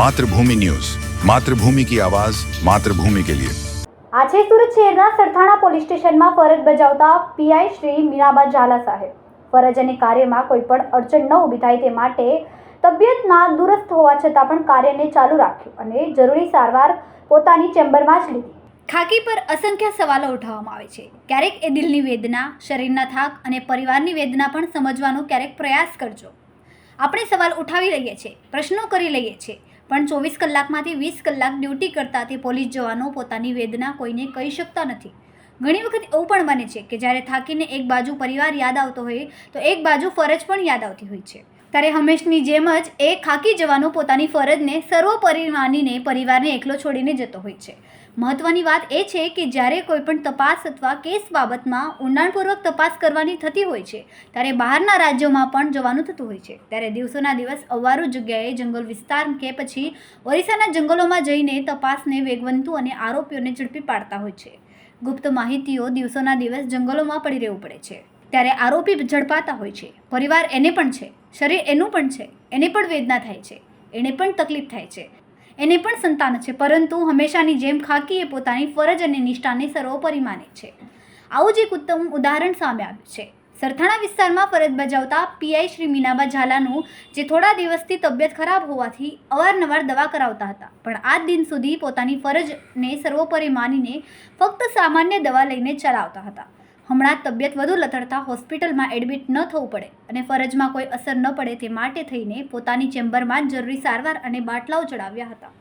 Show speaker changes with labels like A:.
A: Mathrubhumi news. Mathrubhumi કી આવાજ માતૃભૂમિ કે લિયે.
B: આજે સુરત શહેરના સરથાણા પોલીસ સ્ટેશનમાં ફરજ બજાવતા પીઆઈ શ્રી મીરાબા ઝાલા સાહેબ. ફરજ અને કાર્યમાં કોઈ પણ અડચણ ન ઊભી થાય તે માટે તબિયતના દુરસ્ત હોવા છતાં પણ કાર્યને ચાલુ રાખ્યું અને જરૂરી સારવાર પોતાની ચેમ્બરમાં જ લીધી. ખાકી પર અસંખ્ય સવાલો ઉઠાવવામાં આવે છે. ક્યારેક એ દિલની વેદના શરીરના થાક અને પરિવારની વેદના પણ સમજવાનો ક્યારેક પ્રયાસ કરજો. આપણે સવાલ ઉઠાવી લઈએ છીએ પ્રશ્નો કરી લઈએ છીએ. પણ ચોવીસ કલાકમાંથી વીસ કલાક ડ્યુટી કરતા તે પોલીસ જવાનો પોતાની વેદના કોઈને કહી શકતા નથી. ઘણી વખત એવું પણ બને છે કે જ્યારે થાકીને એક બાજુ પરિવાર યાદ આવતો હોય, તો એક બાજુ ફરજ પણ યાદ આવતી હોય છે. ત્યારે હંમેશની જેમ જ એ ખાકી જવાનો પોતાની ફરજને સર્વોપરી માનીને પરિવારને એકલો છોડીને જતો હોય છે. મહત્વની વાત એ છે કે જ્યારે કોઈ પણ તપાસ અથવા કેસ બાબતમાં ઊંડાણપૂર્વક તપાસ કરવાની થતી હોય છે, ત્યારે બહારના રાજ્યોમાં પણ જવાનું થતું હોય છે. ત્યારે દિવસોના દિવસ અવારું જગ્યાએ જંગલ વિસ્તાર કે પછી ઓરિસ્સાના જંગલોમાં જઈને તપાસને વેગવંતુ અને આરોપીઓને ઝડપી પાડતા હોય છે. ગુપ્ત માહિતીઓ દિવસોના દિવસ જંગલોમાં પડી રહેવું પડે છે. ત્યારે આરોપી ઝડપાતા હોય છે. પરિવાર એને પણ છે. શરીર એનું પણ છે. એને પણ વેદના થાય છે. એને પણ તકલીફ થાય છે. એને પણ સંતાન છે, પરંતુ હંમેશાની જેમ ખાકીએ પોતાની ફરજ અને નિષ્ઠાને સર્વોપરી માને છે. આવું જ એક ઉત્તમ ઉદાહરણ સામે આવ્યું છે. સરથાણા વિસ્તારમાં ફરજ બજાવતા પીઆઈ શ્રી મીનાબા ઝાલાનું, જે થોડા દિવસથી તબિયત ખરાબ હોવાથી અવારનવાર દવા કરાવતા હતા, પણ આજ દિન સુધી પોતાની ફરજને સર્વોપરી માનીને ફક્ત સામાન્ય દવા લઈને ચલાવતા હતા. હમણાં તબિયત વધુ લથડતા હોસ્પિટલમાં એડમિટ ન થવું પડે અને ફરજમાં કોઈ અસર ન પડે તે માટે થઈને પોતાની ચેમ્બરમાં જરૂરી સારવાર અને બાટલાઓ ચડાવ્યા હતા.